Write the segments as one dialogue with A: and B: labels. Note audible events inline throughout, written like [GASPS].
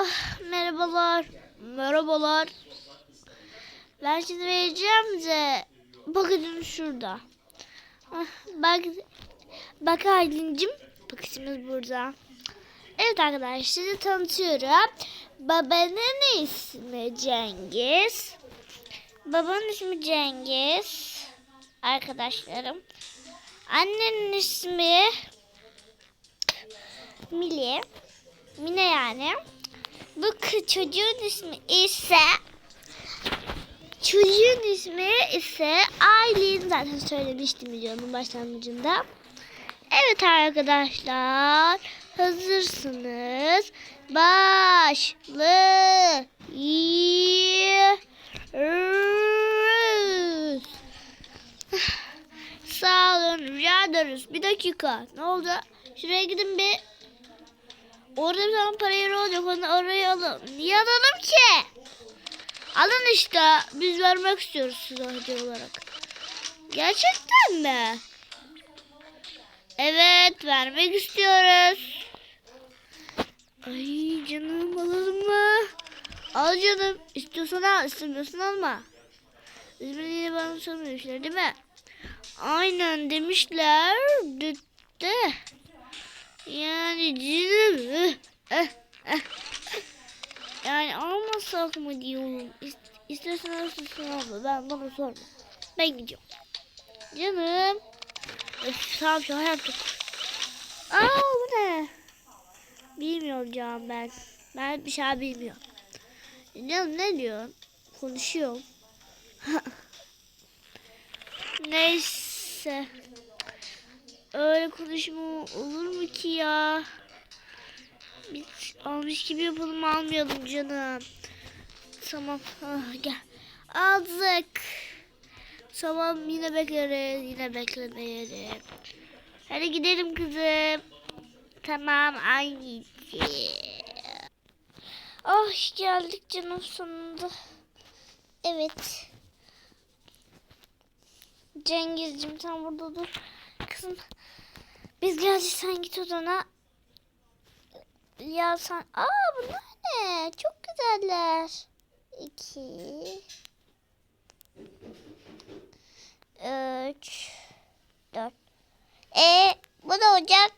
A: Ah, merhabalar. Merhabalar. Ben şimdi vereceğim de bakın şurada. Ah, bak bak Aylin'cim. Bakışımız burada. Evet arkadaşlar sizi tanıtıyorum. Babanın ismi Cengiz. Babanın ismi Cengiz. Arkadaşlarım. Annenin ismi Mili. Mine yani. Bu çocuğun ismi ise çocuğun ismi ise Aylin zaten söylemiştim videonun başlangıcında. Evet arkadaşlar hazırsınız. Başlıyoruz. Sağ olun rica ederiz. Bir dakika ne oldu? Şuraya gidin bir. Orada bir tane para yeri olacak. Onu oraya alın. Niye alalım ki? Alın işte. Biz vermek istiyoruz size hediye olarak. Gerçekten mi? Evet vermek istiyoruz. Ay canım alalım mı? Al canım. İstiyorsan al. istemiyorsan alma. İzmir'de bana sormuyorlar değil mi? Aynen demişler. De, de. Yani canım. eh, eh. Yani almasak mı diyorum. İst, istersen alırsın abla. Ben bana sorma. Ben gidiyorum. Canım. Öf, tamam şu yaptık. Aa bu ne? Bilmiyorum canım ben. Ben bir şey bilmiyorum. Canım ne diyor? Konuşuyorum. [LAUGHS] Neyse. Öyle konuşma olur mu ki ya? Biz almış gibi yapalım almayalım canım. Tamam ah, gel. Aldık. Tamam yine bekleriz. Yine beklemeyelim. Hadi gidelim kızım. Tamam anneciğim. Oh geldik canım sonunda. Evet. Cengizciğim sen burada dur. Kızım biz geldik sen git odana. Ya sen... Aa bunlar ne? Çok güzeller. İki. Üç. Dört. E bu da olacak.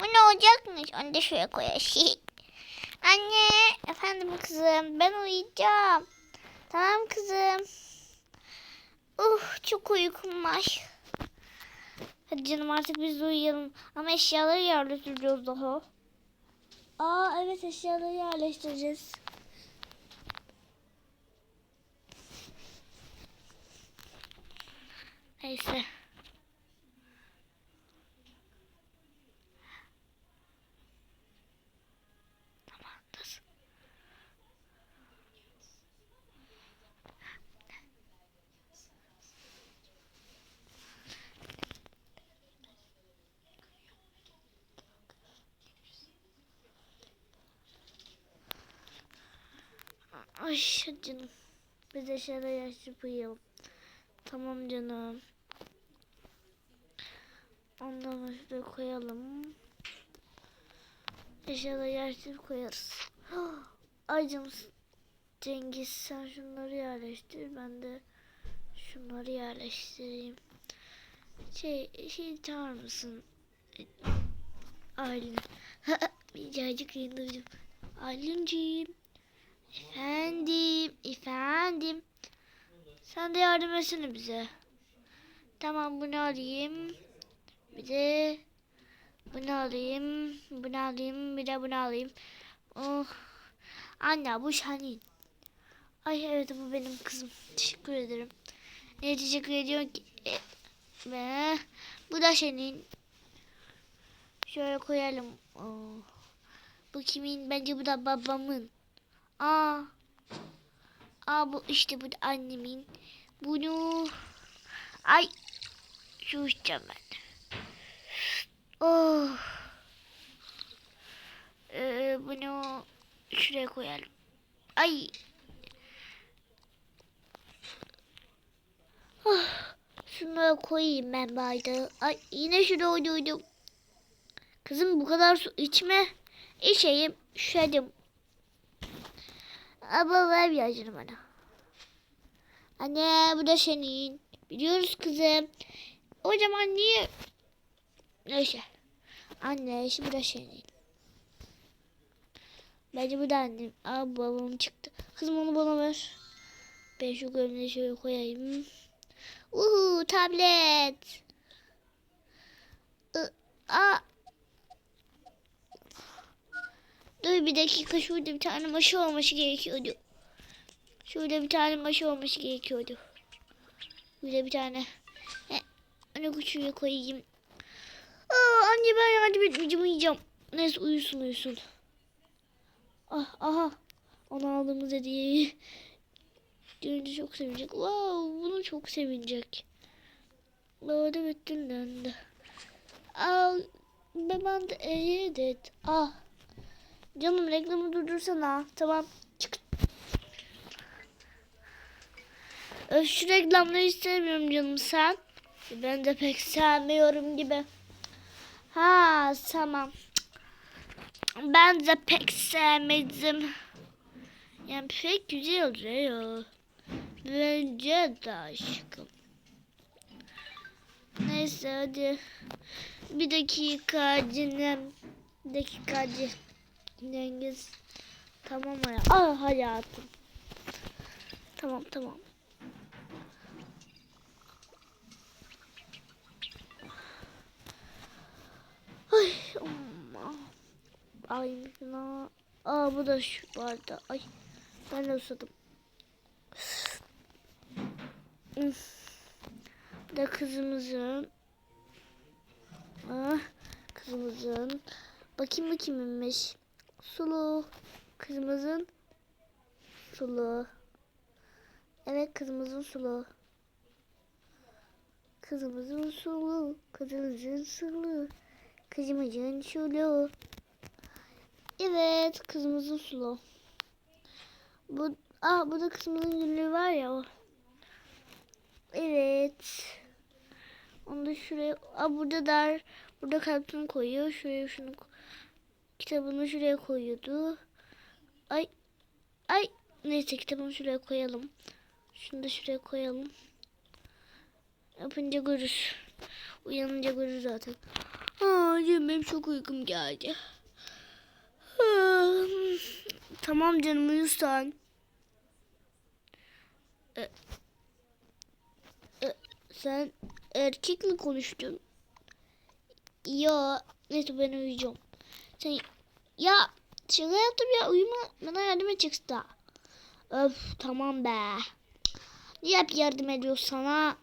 A: Bu ne olacakmış? Onu da şuraya koyayım. [LAUGHS] Anne. Efendim kızım. Ben uyuyacağım. Tamam kızım. Uh çok uykum var. Hadi canım artık biz uyuyalım. Ama eşyaları yerleştireceğiz daha. Aa evet eşyaları yerleştireceğiz. Neyse. Ay canım. Biz aşağıda yaşayıp uyuyalım. Tamam canım. Ondan şuraya koyalım. Aşağıda yaşayıp koyarız. [GASPS] Ay canım. Cengiz sen şunları yerleştir. Ben de şunları yerleştireyim. Şey, şey çağır mısın? Aylin. [LAUGHS] Birazcık yayınlayacağım. Aylin'ciğim. Efendim, efendim. Sen de yardım etsene bize. Tamam bunu alayım. Bir de bunu alayım. Bunu alayım. Bir de bunu alayım. Oh. Anne bu senin. Ay evet bu benim kızım. Teşekkür ederim. Ne teşekkür ediyorum ki? E, Ve bu da senin. Şöyle koyalım. Oh. Bu kimin? Bence bu da babamın. Aa. Aa bu işte bu da annemin. Bunu ay şu içeceğim ben. Oh. Ee, bunu şuraya koyalım. Ay. Oh. Şunları koyayım ben bardağı. Ay yine şuraya uydum. Kızım bu kadar su içme. İçeyim. Şöyle Ama ver birazcık bana. Anne bu da senin. Biliyoruz kızım. O zaman niye? Neyse. Anne şu bu da senin. Bence bu da annem. Aa babam çıktı. Kızım onu bana ver. Ben şu gömleği şöyle koyayım. Uhu tablet. Aa. Dur bir dakika şurada bir tane maşa olması gerekiyordu. Şurada bir tane maşa olması gerekiyordu. Şurada bir tane. He, onu koyayım. Aa, anne ben yardım etmeyeceğim uyuyacağım. Neyse uyusun uyusun. Ah aha. Onu aldığımız hediyeyi görünce çok sevinecek. Wow bunu çok sevinecek. Orada bütün döndü. Al ben de evet. Ah. Canım reklamı durdursana. Tamam. Çık. Şu reklamları istemiyorum canım sen. Ben de pek sevmiyorum gibi. Ha tamam. Ben de pek sevmedim. Yani pek güzel oluyor. Bence de aşkım. Neyse hadi. Bir dakika dinlen. Bir dakika Cengiz. Tamam ya. Ah hayatım. Tamam tamam. Ay amma. Ay na. Aa bu da şu vardı. Ay ben de usadım. Bu da kızımızın. Ah, kızımızın. Bakayım bakayım kimmiş. Sulu. Kızımızın sulu. Evet kızımızın sulu. Kızımızın sulu. Kızımızın sulu. Kızımızın sulu. Evet kızımızın sulu. Bu ah bu da kızımızın gülü var ya o. Evet. Onu da şuraya. Aa burada der. Burada kalpini koyuyor. Şuraya şunu kitabını şuraya koyuyordu. Ay. Ay. Neyse kitabını şuraya koyalım. Şunu da şuraya koyalım. Yapınca görür. Uyanınca görür zaten. Aa, canım benim çok uykum geldi. Tamam canım uyu sen. E, e, sen erkek mi konuştun? Ya neyse ben uyuyacağım. Sen ya şaka yaptım ya uyuma bana yardım edeceksin daha. Öf tamam be. Niye hep yardım ediyor sana?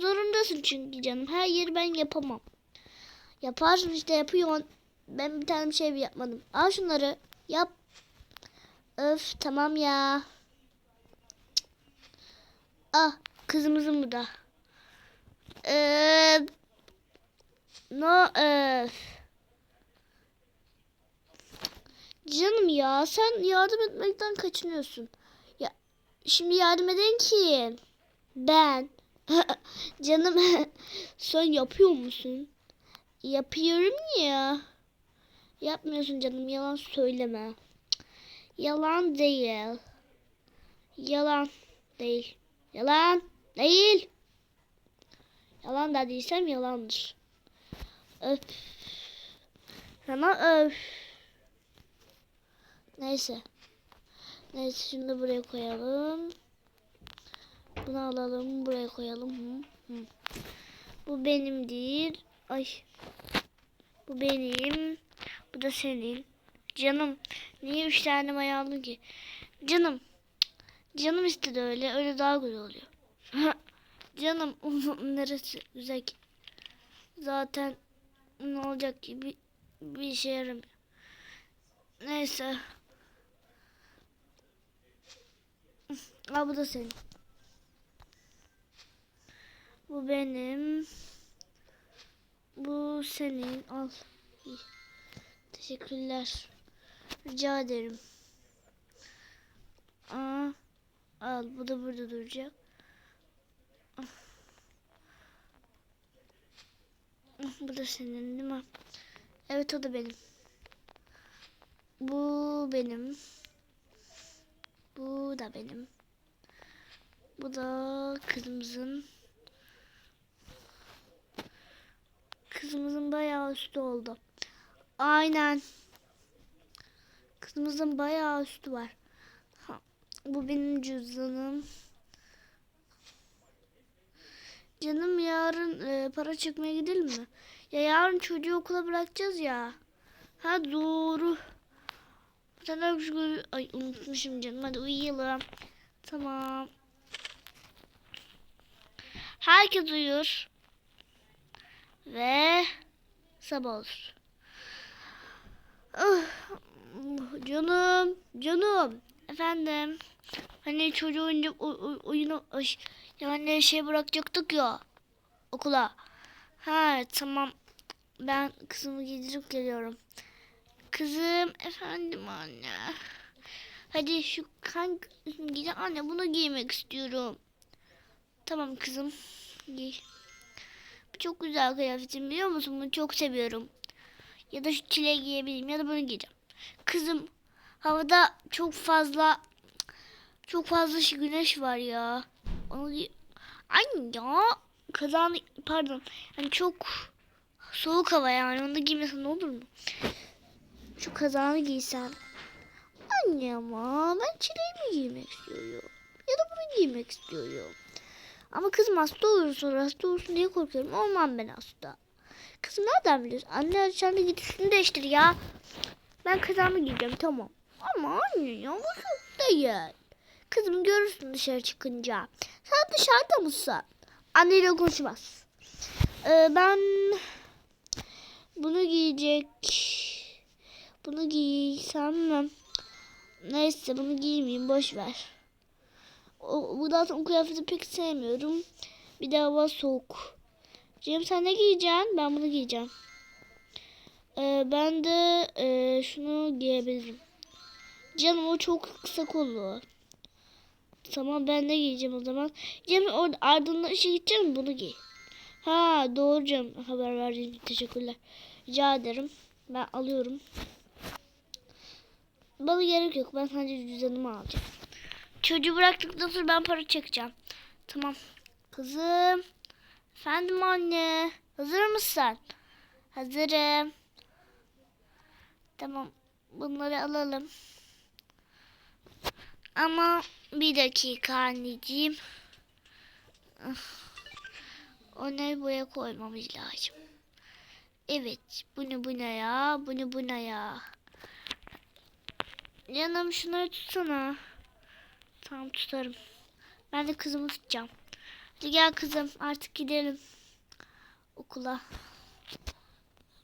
A: Zorundasın çünkü canım. Her yeri ben yapamam. Yaparsın işte yapıyorsun. Ben bir tane bir şey yapmadım. Al şunları. Yap. Öf tamam ya. Ah kızımızın bu da. Eee No öf. Canım ya sen yardım etmekten kaçınıyorsun. Ya şimdi yardım eden kim? Ben. [LAUGHS] Canım [LAUGHS] sen yapıyor musun? Yapıyorum ya. Yapmıyorsun canım yalan söyleme. Yalan değil. Yalan değil. Yalan değil. Yalan da değilsem yalandır. Öf. Sana öf. Neyse. Neyse şimdi buraya koyalım. Bunu alalım buraya koyalım. Hı, hı. Bu benim değil. Ay. Bu benim. Bu da senin. Canım. Niye üç tane maya aldın ki? Canım. Canım istedi öyle. Öyle daha güzel oluyor. [LAUGHS] Canım. [LAUGHS] Neresi güzel ki? Zaten ne olacak ki? Bir, bir işe yaramıyor. Neyse. Al bu da senin. Bu benim. Bu senin. Al. Teşekkürler. Rica ederim. Aa, al. Bu da burada duracak. Bu da senin değil mi? Evet o da benim. Bu benim. Bu da benim. Bu da kızımızın. Kızımızın bayağı üstü oldu. Aynen. Kızımızın bayağı üstü var. Ha, bu benim cüzdanım. Canım yarın e, para çekmeye gidelim mi? Ya yarın çocuğu okula bırakacağız ya. Ha doğru. Sen Ay unutmuşum canım. Hadi uyuyalım. Tamam. Herkes uyur. Ve sabah olur. Ah, canım, canım. Efendim. Hani çocuğu oyunca oyunu yani şey bırakacaktık ya okula. Ha tamam. Ben kızımı giydirip geliyorum. Kızım efendim anne. Hadi şu hangi giy anne bunu giymek istiyorum. Tamam kızım giy. Bu çok güzel kıyafetim biliyor musun? Bunu çok seviyorum. Ya da şu çileği giyebilirim ya da bunu giyeceğim. Kızım havada çok fazla çok fazla şu güneş var ya. Onu giy- Anne ya kazan pardon. Yani çok soğuk hava yani onu da giymesen olur mu? Şu kazağını giysen. Anne ama ben çileğimi giymek istiyorum. Ya da bunu giymek istiyorum. Ama kızım hasta olur sonra hasta olursun diye korkuyorum. Olmam ben hasta. Kızım nereden biliyorsun? Anne sen de değiştir ya. Ben kazağımı giyeceğim tamam. Ama anne ya bu çok değil. Kızım görürsün dışarı çıkınca. Sen dışarıda mısın? Anneyle konuşmaz. Ee, ben bunu giyecek. Bunu giysem mi? Neyse bunu giymeyeyim boş ver. O, bu zaten o kıyafeti pek sevmiyorum. Bir de hava soğuk. Cem sen ne giyeceksin? Ben bunu giyeceğim. Ee, ben de e, şunu giyebilirim. Canım o çok kısa kollu. Tamam ben de giyeceğim o zaman. Cem orada ardından işe gideceğim? Bunu giy. Ha doğru Cem. Haber verdiğin için teşekkürler. Rica ederim. Ben alıyorum. Bana gerek yok. Ben sadece cüzdanımı alacağım. Çocuğu bıraktıktan sonra ben para çekeceğim. Tamam. Kızım. Efendim anne. Hazır mısın? Hazırım. Tamam. Bunları alalım. Ama bir dakika anneciğim. Ah. O ne buraya koymamız lazım. Evet. Bunu buna ya. Bunu buna ya. Canım şunları tutsana. Tamam tutarım. Ben de kızımı tutacağım. Hadi gel kızım artık gidelim. Okula.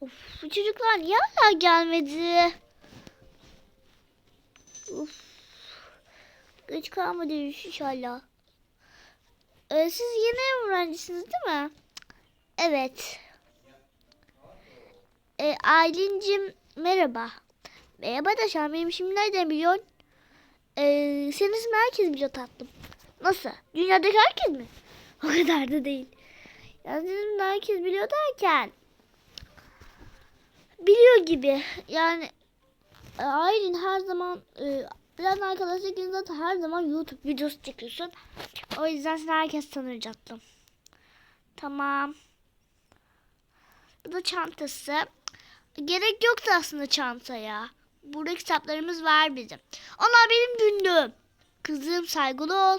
A: Of bu çocuklar niye hala gelmedi? Of. Geç kalmadı inşallah. Ee, siz yeni öğrencisiniz değil mi? Evet. Ee, Aylin'cim merhaba. Merhaba da sen şimdi nereden biliyorsun? Ee, senin ismi herkes biliyor tatlım. Nasıl? Dünyadaki herkes mi? [LAUGHS] O kadar da değil. Ya de herkes biliyor derken. Biliyor gibi. Yani e, Aylin her zaman e, biraz arkadaşlar zaten her zaman YouTube videosu çekiyorsun. O yüzden seni herkes tanır tatlım. Tamam. Bu da çantası. Gerek yoktu aslında çantaya. Burada kitaplarımız var bizim. Onlar benim günlüğüm. Kızım saygılı ol.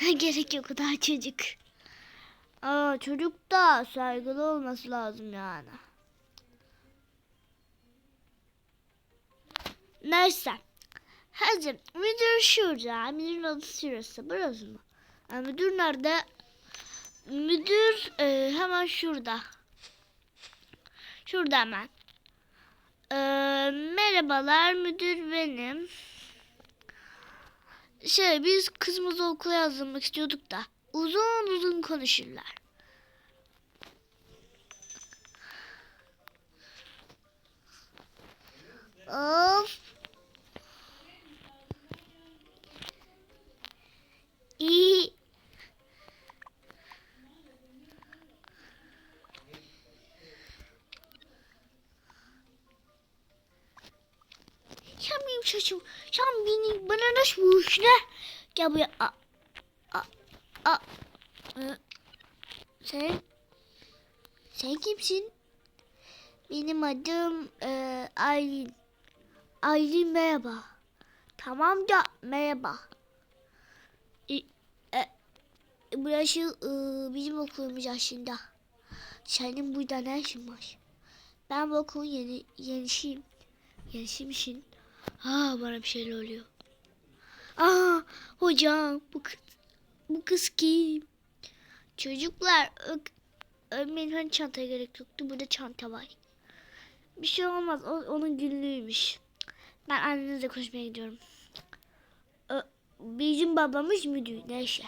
A: [LAUGHS] Gerek yok o daha çocuk. Aa, çocuk da saygılı olması lazım yani. Neyse. Hadi müdür şurada. Müdürün odası şurası. Burası mı? Yani müdür nerede? Müdür e, hemen şurada. Şurada hemen. Ee, merhabalar müdür benim. Şey biz kızımızı okula yazdırmak istiyorduk da uzun uzun konuşurlar. Of. İyi. Benim saçım. Sen beni bana nasıl vuruş ne? Gel buraya. A, a, a. Sen sen kimsin? Benim adım e, Aylin. Aylin merhaba. Tamam da merhaba. E, e, burası e, bizim okulumuz aslında. Senin burada ne işin var? Ben bu okulun yeni, yenisiyim. Yenisiymişsin. Ha bana bir şeyler oluyor. Aa hocam bu kız, bu kız kim? Çocuklar ö- öğretmenin hani çantaya gerek yoktu. Burada çanta var. Bir şey olmaz. O, onun günlüğüymüş. Ben annenizle konuşmaya gidiyorum. Ö, bizim babamız müdür. Neyse.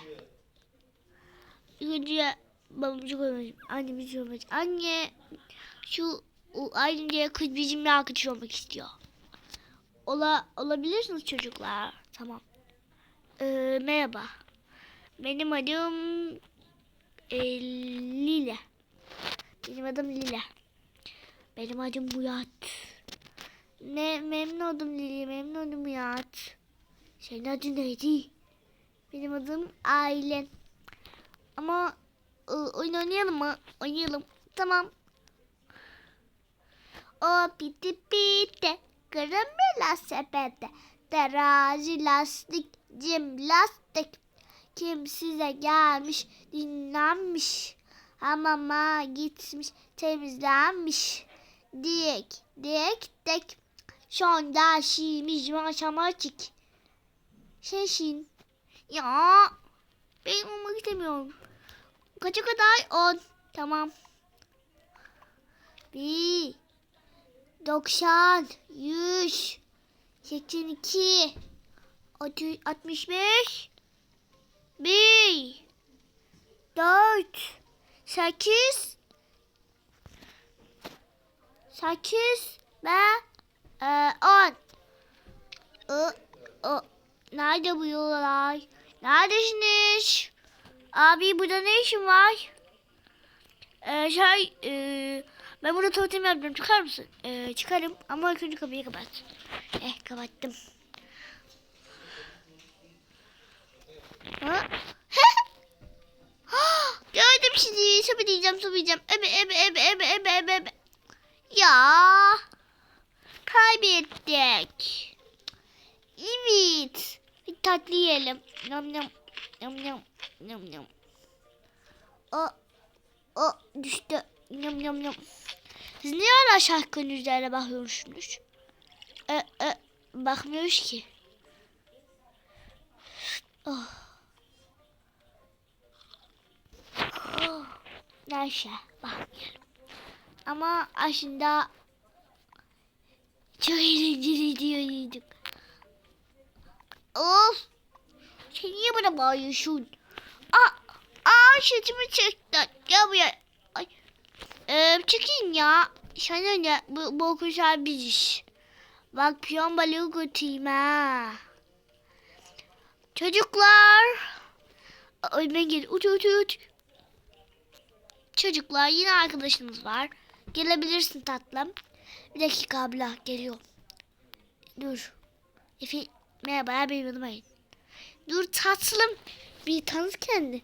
A: Önce babamızı koymadım. Annemizi koymadım. Anne şu o diye kız bizimle arkadaş olmak istiyor. Ola, olabilirsiniz çocuklar. Tamam. Ee, merhaba. Benim adım e, Lile. Benim adım Lile. Benim adım Murat. Ne memnun oldum Lili, memnun oldum Murat. Senin adın neydi? Benim adım Ailen. Ama e, oyun oynayalım mı? Oynayalım. Tamam. O piti piti, karamela sepete, terazi lastik, cim lastik. Kim size gelmiş, dinlenmiş, hamama gitmiş, temizlenmiş. Dik, dik, dik. Sonra şimiş matematik. Şeşin. Ya, ben olmak istemiyorum. Kaça kadar? On. Tamam. Bir. 90, 100, 82, 65, 1, 4, 8, 8 ve e, 10. I, o, nerede bu yollar? Neredesiniz? Abi burada ne işin var? Ee, şey, e, ben burada tuvaletimi yapacağım. Çıkar mısın? Ee, çıkarım ama önce kapıyı kapat. Eh kapattım. Ha? [LAUGHS] Gördüm diyeceğim, sobi diyeceğim. Ebe, ebe, ebe, ebe, ebe, ebe, ebe. Ya. Kaybettik. Evet. Bir tatlı yiyelim. Nam nam. Nam nam. Nam nam. O, o düştü. Nam nam nam. Siz niye hala şarkının üzerine bakıyorsunuz? E, e, bakmıyoruz ki. Oh. Oh. Neyse bakmayalım. Ama aslında çok eğlenceli diyorduk. Of. Sen niye bana bağırıyorsun? Aa, aa şutimi çekti. Gel buraya. Ee, çıkayım ya. Sana ne? Bu, bu okuşlar biziz. Bak piyon balığı götüreyim ha. Çocuklar. Ben gel. Uç uç uç. Çocuklar yine arkadaşınız var. Gelebilirsin tatlım. Bir dakika abla geliyor. Dur. Efe merhaba benim adım Aylin. Dur tatlım. Bir tanıt kendi.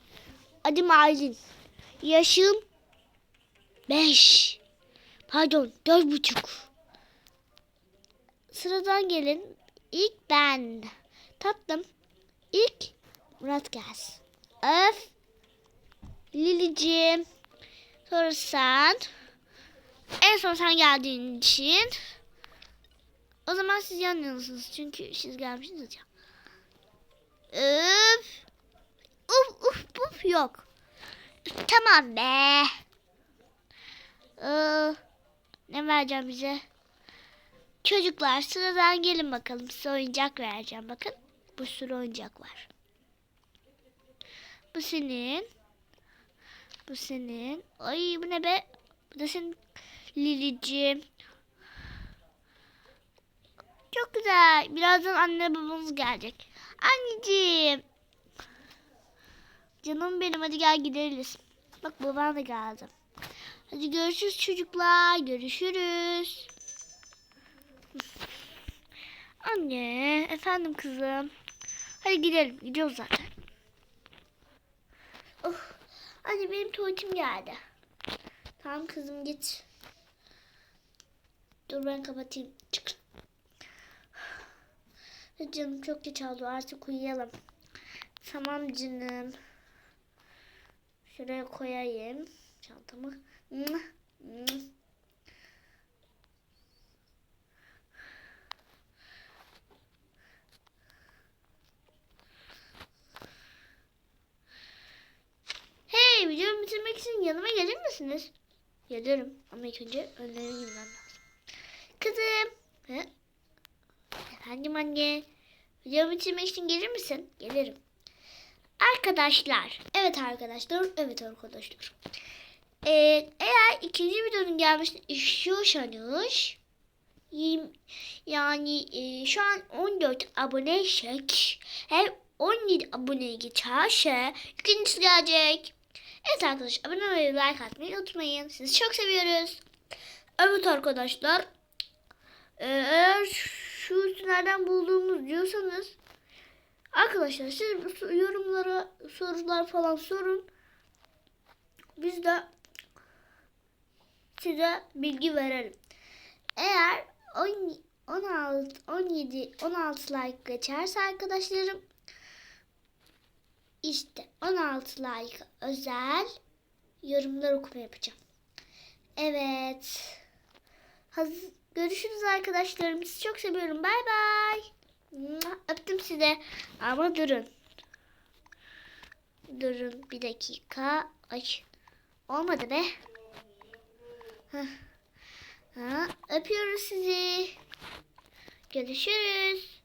A: Adım Aylin. Yaşım beş. Pardon dört buçuk. Sıradan gelin. İlk ben. Tatlım. İlk Murat gelsin. Öf. Lilicim. Sonra sen. En son sen geldiğin için. O zaman siz yan. Çünkü siz gelmişsiniz ya. Öf. Uf uf uf yok. Tamam be. Ee, ne vereceğim bize? Çocuklar sıradan gelin bakalım. Size oyuncak vereceğim. Bakın bu sürü oyuncak var. Bu senin. Bu senin. Ay bu ne be? Bu da senin Lilicim. Çok güzel. Birazdan anne babamız gelecek. Anneciğim. Canım benim hadi gel gideriz. Bak baban da geldi. Hadi görüşürüz çocuklar. Görüşürüz. Anne, efendim kızım. Hadi gidelim. Gidiyoruz zaten. Of. Anne benim tuvaletim geldi. Tamam kızım git. Dur ben kapatayım. Çık. Canım çok geç oldu artık uyuyalım. Tamam canım. Şuraya koyayım çantamı. Hey videomu bitirmek için yanıma gelir misiniz? Gelirim ama ilk önce önlerine girmem. Kızım. Hı? Efendim anne. Videomu bitirmek için gelir misin? Gelirim. Arkadaşlar. Evet arkadaşlar. Evet arkadaşlar. Ee, eğer ikinci videonun gelmesini istiyorsanız yani e, şu an 14 aboneysek her 17 aboneye geçerse ikincisi gelecek. Evet arkadaşlar abone olmayı like atmayı unutmayın. Sizi çok seviyoruz. Evet arkadaşlar. Eğer şu nereden bulduğumuz diyorsanız arkadaşlar siz yorumlara sorular falan sorun. Biz de size bilgi verelim. Eğer 10, 16, 17, 16 like geçerse arkadaşlarım işte 16 like özel yorumlar okuma yapacağım. Evet. Haz- Görüşürüz arkadaşlarım. Sizi çok seviyorum. Bay bay. Öptüm size. Ama durun. Durun bir dakika. Ay. Olmadı be. Ha, öpüyoruz sizi. Görüşürüz.